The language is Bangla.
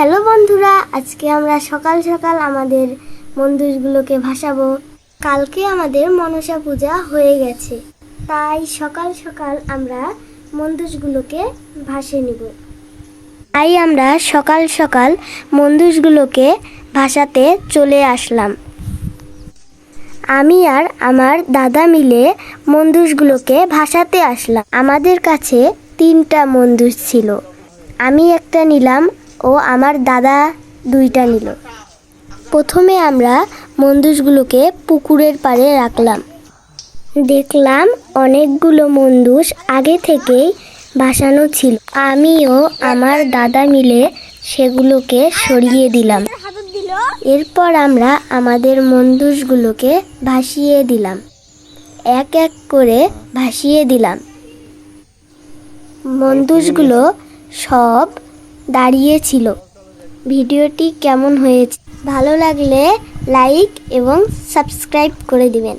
হ্যালো বন্ধুরা, আজকে আমরা সকাল সকাল আমাদের মন্দিরগুলোকে ভাসাবো। কালকে আমাদের মনসা পূজা হয়ে গেছে। তাই সকাল সকাল আমরা মন্দিরগুলোকে ভাসে নিব। তাই আমরা সকাল সকাল মন্দিরগুলোকে ভাসাতে চলে আসলাম। আমি আর আমার দাদা মিলে মন্দুসগুলোকে ভাসাতে আসলাম। আমাদের কাছে তিনটা মন্দুস ছিল। আমি একটা নিলাম ও আমার দাদা দুইটা নিল। প্রথমে আমরা মন্দুসগুলোকে পুকুরের পাড়ে রাখলাম। দেখলাম অনেকগুলো মন্দুস আগে থেকেই ভাসানো ছিল। আমিও আমার দাদা মিলে সেগুলোকে সরিয়ে দিলাম। এরপর আমরা আমাদের মন্দুসগুলোকে ভাসিয়ে দিলাম। এক এক করে ভাসিয়ে দিলাম। মন্দুসগুলো সব দাঁড়িয়েছিল। ভিডিওটি কেমন হয়েছে? ভালো লাগলে লাইক এবং সাবস্ক্রাইব করে দিবেন।